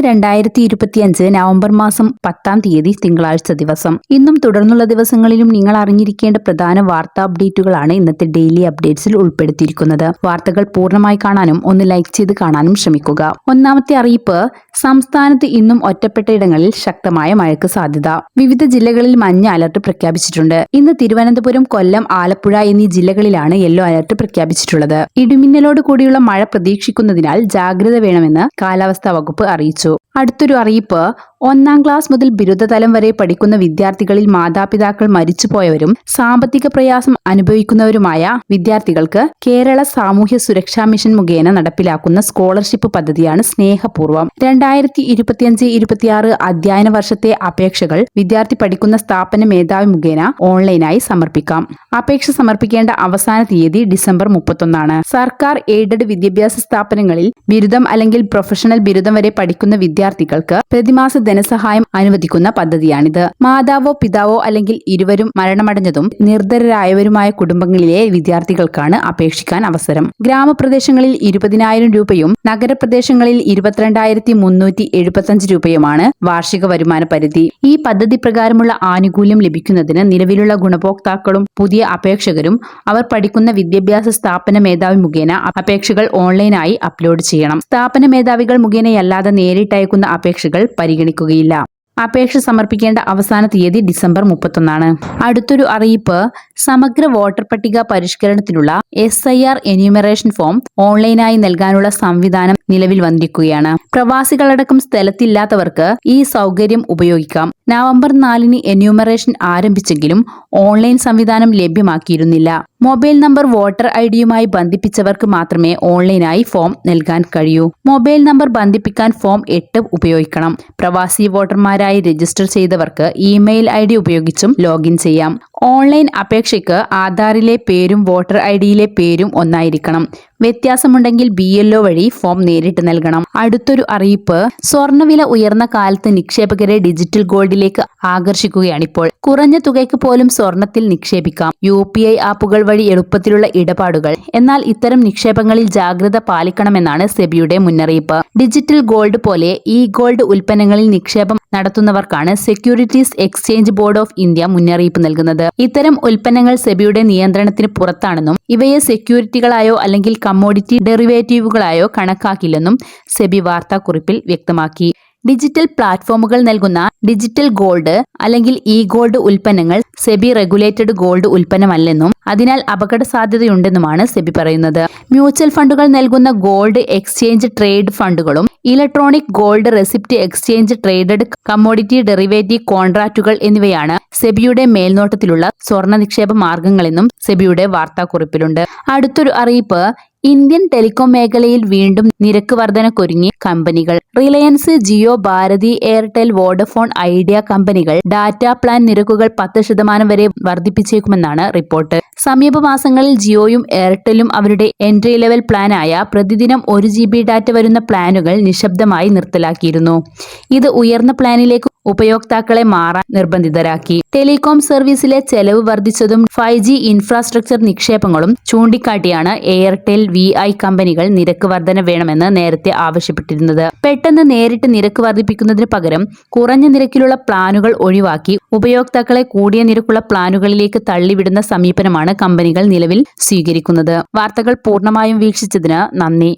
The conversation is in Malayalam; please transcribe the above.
ഇന്ന് രണ്ടായിരത്തി ഇരുപത്തിയഞ്ച് നവംബർ മാസം പത്താം തീയതി തിങ്കളാഴ്ച ദിവസം. ഇന്നും തുടർന്നുള്ള ദിവസങ്ങളിലും നിങ്ങൾ അറിഞ്ഞിരിക്കേണ്ട പ്രധാന വാർത്താ അപ്ഡേറ്റുകളാണ് ഇന്നത്തെ ഡെയിലി അപ്ഡേറ്റ്സിൽ ഉൾപ്പെടുത്തിയിരിക്കുന്നത്. വാർത്തകൾ പൂർണമായി കാണാനും ഒന്ന് ലൈക്ക് ചെയ്ത് കാണാനും ശ്രമിക്കുക. ഒന്നാമത്തെ അറിയിപ്പ് സംസ്ഥാനത്ത് ഇന്നും ഒറ്റപ്പെട്ട ഇടങ്ങളിൽ ശക്തമായ മഴയ്ക്ക് സാധ്യത. വിവിധ ജില്ലകളിൽ മഞ്ഞ അലർട്ട് പ്രഖ്യാപിച്ചിട്ടുണ്ട്. ഇന്ന് തിരുവനന്തപുരം കൊല്ലം ആലപ്പുഴ എന്നീ ജില്ലകളിലാണ് യെല്ലോ അലർട്ട് പ്രഖ്യാപിച്ചിട്ടുള്ളത്. ഇടിമിന്നലോട് കൂടിയുള്ള മഴ പ്രതീക്ഷിക്കുന്നതിനാൽ ജാഗ്രത വേണമെന്ന് കാലാവസ്ഥാ വകുപ്പ് അറിയിച്ചു. അടുത്തൊരു അറിയിപ്പ്. ഒന്നാം ക്ലാസ് മുതൽ ബിരുദതലം വരെ പഠിക്കുന്ന വിദ്യാർത്ഥികളിൽ മാതാപിതാക്കൾ മരിച്ചുപോയവരും സാമ്പത്തിക പ്രയാസം അനുഭവിക്കുന്നവരുമായ വിദ്യാർത്ഥികൾക്ക് കേരള സാമൂഹ്യ സുരക്ഷാ മിഷൻ മുഖേന നടപ്പിലാക്കുന്ന സ്കോളർഷിപ്പ് പദ്ധതിയാണ് സ്നേഹപൂർവം. രണ്ടായിരത്തി ഇരുപത്തിയഞ്ച് ഇരുപത്തിയാറ് അധ്യയന വർഷത്തെ അപേക്ഷകൾ വിദ്യാർത്ഥി പഠിക്കുന്ന സ്ഥാപന മേധാവി മുഖേന ഓൺലൈനായി സമർപ്പിക്കാം. അപേക്ഷ സമർപ്പിക്കേണ്ട അവസാന തീയതി ഡിസംബർ മുപ്പത്തൊന്നാണ്. സർക്കാർ എയ്ഡഡ് വിദ്യാഭ്യാസ സ്ഥാപനങ്ങളിൽ ബിരുദം അല്ലെങ്കിൽ പ്രൊഫഷണൽ ബിരുദം വരെ പഠിക്കുന്ന വിദ്യാർത്ഥികൾക്ക് പ്രതിമാസ ധനസഹായം അനുവദിക്കുന്ന പദ്ധതിയാണിത്. മാതാവോ പിതാവോ അല്ലെങ്കിൽ ഇരുവരും മരണമടഞ്ഞതും നിർധരരായവരുമായ കുടുംബങ്ങളിലെ വിദ്യാർത്ഥികൾക്കാണ് അപേക്ഷിക്കാൻ അവസരം. ഗ്രാമപ്രദേശങ്ങളിൽ ഇരുപതിനായിരം രൂപയും നഗരപ്രദേശങ്ങളിൽ ഇരുപത്തിരണ്ടായിരത്തി മുന്നൂറ്റി എഴുപത്തഞ്ച് രൂപയുമാണ് വാർഷിക വരുമാന പരിധി. ഈ പദ്ധതി പ്രകാരമുള്ള ആനുകൂല്യം ലഭിക്കുന്നതിന് നിലവിലുള്ള ഗുണഭോക്താക്കളും പുതിയ അപേക്ഷകരും അവർ പഠിക്കുന്ന വിദ്യാഭ്യാസ സ്ഥാപന മേധാവി മുഖേന അപേക്ഷകൾ ഓൺലൈനായി അപ്ലോഡ് ചെയ്യണം. സ്ഥാപന മേധാവികൾ മുഖേനയല്ലാതെ നേരിട്ട് അയക്കുന്ന അപേക്ഷകൾ പരിഗണിക്കുകയില്ല. അപേക്ഷ സമർപ്പിക്കേണ്ട അവസാന തീയതി ഡിസംബർ മുപ്പത്തൊന്നാണ്. അടുത്തൊരു അറിയിപ്പ് സമഗ്ര വോട്ടർ പട്ടിക പരിഷ്കരണത്തിനുള്ള S I R enumeration form ഓൺലൈനായി നൽകാനുള്ള സംവിധാനം നിലവിൽ വന്നിരിക്കുകയാണ്. പ്രവാസികളടക്കം സ്ഥലത്തില്ലാത്തവർക്ക് ഈ സൗകര്യം ഉപയോഗിക്കാം. നവംബർ നാലിന് എന്യൂമറേഷൻ ആരംഭിച്ചെങ്കിലും ഓൺലൈൻ സംവിധാനം ലഭ്യമാക്കിയിരുന്നില്ല. മൊബൈൽ നമ്പർ വോട്ടർ ഐ ഡിയുമായി ബന്ധിപ്പിച്ചവർക്ക് മാത്രമേ ഓൺലൈനായി ഫോം നൽകാൻ കഴിയൂ. മൊബൈൽ നമ്പർ ബന്ധിപ്പിക്കാൻ ഫോം എട്ട് ഉപയോഗിക്കണം. പ്രവാസി വോട്ടർമാരായി രജിസ്റ്റർ ചെയ്തവർക്ക് ഇമെയിൽ ഐ ഡി ഉപയോഗിച്ചും ലോഗിൻ ചെയ്യാം. ഓൺലൈൻ അപേക്ഷയ്ക്ക് ആധാറിലെ പേരും വോട്ടർ ഐ ഡിയിലെ പേരും ഒന്നായിരിക്കണം. വ്യത്യാസമുണ്ടെങ്കിൽ ബി എൽ വഴി ഫോം നേരിട്ട് നൽകണം. അടുത്തൊരു അറിയിപ്പ് സ്വർണവില ഉയർന്ന കാലത്ത് നിക്ഷേപകരെ ഡിജിറ്റൽ ഗോൾഡിലേക്ക് ആകർഷിക്കുകയാണിപ്പോൾ. കുറഞ്ഞ തുകയ്ക്ക് പോലും സ്വർണത്തിൽ നിക്ഷേപിക്കാം. യു പി ഐ ആപ്പുകൾ വഴി എളുപ്പത്തിലുള്ള ഇടപാടുകൾ. എന്നാൽ ഇത്തരം നിക്ഷേപങ്ങളിൽ ജാഗ്രത പാലിക്കണമെന്നാണ് സെബിയുടെ മുന്നറിയിപ്പ്. ഡിജിറ്റൽ ഗോൾഡ് പോലെ ഇ ഗോൾഡ് ഉൽപ്പന്നങ്ങളിൽ നിക്ഷേപം നടത്തുന്നവർക്കാണ് securities exchange board of India മുന്നറിയിപ്പ് നൽകുന്നത്. ഇത്തരം ഉൽപ്പന്നങ്ങൾ സെബിയുടെ നിയന്ത്രണത്തിന് പുറത്താണെന്നും ഇവയെ സെക്യൂരിറ്റികളായോ അല്ലെങ്കിൽ കമ്മോഡിറ്റി ഡെറിവേറ്റീവുകളായോ കണക്കാക്കില്ലെന്നും സെബി വാർത്താക്കുറിപ്പിൽ വ്യക്തമാക്കി. ഡിജിറ്റൽ പ്ലാറ്റ്ഫോമുകൾ നൽകുന്ന ഡിജിറ്റൽ ഗോൾഡ് അല്ലെങ്കിൽ ഇ ഗോൾഡ് ഉൽപ്പന്നങ്ങൾ സെബി റെഗുലേറ്റഡ് ഗോൾഡ് ഉൽപ്പന്നമല്ലെന്നും അതിനാൽ അപകട സാധ്യതയുണ്ടെന്നുമാണ് സെബി പറയുന്നത്. മ്യൂച്വൽ ഫണ്ടുകൾ നൽകുന്ന gold exchange trade ഫണ്ടുകളും electronic gold receipt exchange traded commodity derivative കോൺട്രാക്റ്റുകൾ എന്നിവയാണ് സെബിയുടെ മേൽനോട്ടത്തിലുള്ള സ്വർണ നിക്ഷേപ മാർഗങ്ങളെന്നും സെബിയുടെ വാർത്താക്കുറിപ്പിലുണ്ട്. അടുത്തൊരു അറിയിപ്പ് ഇന്ത്യൻ ടെലികോം മേഖലയിൽ വീണ്ടും നിരക്ക് വർധനക്കൊരുങ്ങി. കമ്പനികൾ Reliance Jio Bharti Airtel Vodafone idea കമ്പനികൾ ഡാറ്റ പ്ലാൻ നിരക്കുകൾ പത്ത് ശതമാനം വരെ വർദ്ധിപ്പിച്ചേക്കുമെന്നാണ് റിപ്പോർട്ട്. സമീപ മാസങ്ങളിൽ ജിയോയും എയർടെലും അവരുടെ എൻട്രി ലെവൽ പ്ലാനായ പ്രതിദിനം ഒരു ജി ബി ഡാറ്റ വരുന്ന പ്ലാനുകൾ നിശബ്ദമായി നിർത്തലാക്കിയിരുന്നു. ഇത് ഉയർന്ന പ്ലാനിലേക്ക് ഉപയോക്താക്കളെ മാറാൻ നിർബന്ധിതരാക്കി. ടെലികോം സർവീസിലെ ചെലവ് വർദ്ധിച്ചതും ഫൈവ് ജി ഇൻഫ്രാസ്ട്രക്ചർ നിക്ഷേപങ്ങളും ചൂണ്ടിക്കാട്ടിയാണ് എയർടെൽ വി ഐ കമ്പനികൾ നിരക്ക് വർധന വേണമെന്ന് നേരത്തെ ആവശ്യപ്പെട്ടിരുന്നത്. പെട്ടെന്ന് നേരിട്ട് നിരക്ക് വർദ്ധിപ്പിക്കുന്നതിന് പകരം കുറഞ്ഞ നിരക്കിലുള്ള പ്ലാനുകൾ ഒഴിവാക്കി ഉപയോക്താക്കളെ കൂടിയ നിരക്കുള്ള പ്ലാനുകളിലേക്ക് തള്ളിവിടുന്ന സമീപനമാണ് കമ്പനികൾ നിലവിൽ സ്വീകരിക്കുന്നത്. വാർത്തകൾ പൂർണമായും വീക്ഷിച്ചതിന് നന്ദി.